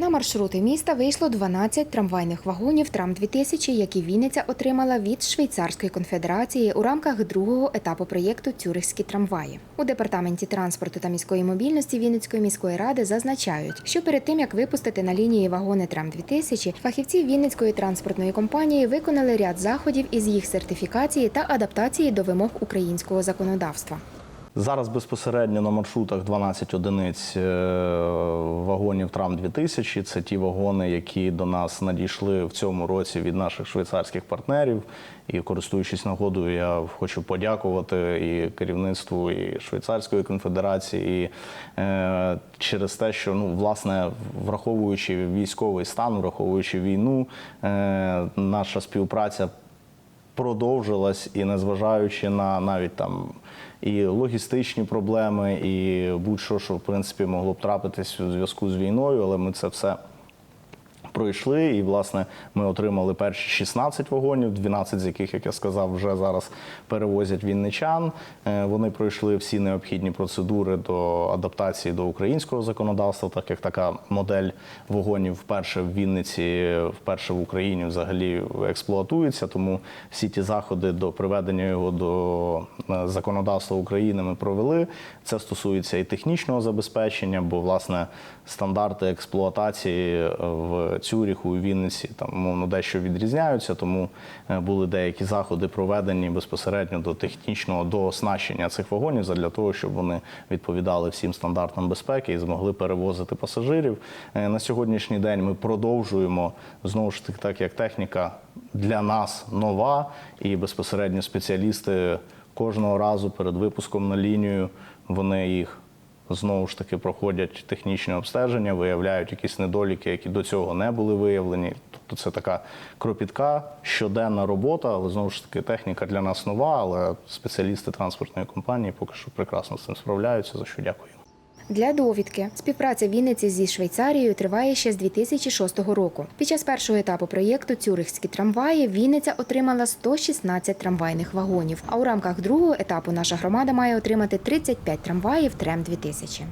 На маршрути міста вийшло 12 трамвайних вагонів трам 2000 які Вінниця отримала від Швейцарської конфедерації у рамках другого етапу проєкту Цюрихські трамваї. У департаменті транспорту та міської мобільності Вінницької міської ради зазначають, що перед тим як випустити на лінії вагони трам 2000 фахівці Вінницької транспортної компанії виконали ряд заходів із їх сертифікації та адаптації до вимог українського законодавства. Зараз безпосередньо на маршрутах 12 одиниць е, вагонів Трам 2000. Це ті вагони, які до нас надійшли в цьому році від наших швейцарських партнерів. І користуючись нагодою, я хочу подякувати і керівництву і Швейцарської конфедерації, і е, через те, що ну власне враховуючи військовий стан, враховуючи війну, е, наша співпраця продовжилась і незважаючи на навіть там і логістичні проблеми, і будь-що, що в принципі могло б трапитись у зв'язку з війною, але ми це все. Пройшли, і власне ми отримали перші 16 вагонів, 12 з яких, як я сказав, вже зараз перевозять вінничан. Е, Вони пройшли всі необхідні процедури до адаптації до українського законодавства, так як така модель вагонів вперше в Вінниці, вперше в Україні взагалі експлуатується. Тому всі ті заходи до приведення його до е, законодавства України ми провели. Це стосується і технічного забезпечення, бо власне стандарти експлуатації е, в Цюріху і Вінниці там мовно дещо відрізняються, тому е, були деякі заходи проведені безпосередньо до технічного дооснащення цих вагонів для того, щоб вони відповідали всім стандартам безпеки і змогли перевозити пасажирів. Е, На сьогоднішній день ми продовжуємо знову ж таки, так як техніка для нас нова, і безпосередньо спеціалісти кожного разу перед випуском на лінію вони їх знову ж таки проходять технічне обстеження, виявляють якісь недоліки, які до цього не були виявлені. Тобто це така кропітка, щоденна робота, але знову ж таки техніка для нас нова, але спеціалісти транспортної компанії поки що прекрасно з цим справляються, за що дякую. Для довідки співпраця Вінниці зі Швейцарією триває ще з 2006 року. Під час першого етапу проєкту Цюрихські трамваї Вінниця отримала 116 трамвайних вагонів. А у рамках другого етапу наша громада має отримати 35 трамваїв Трем 2000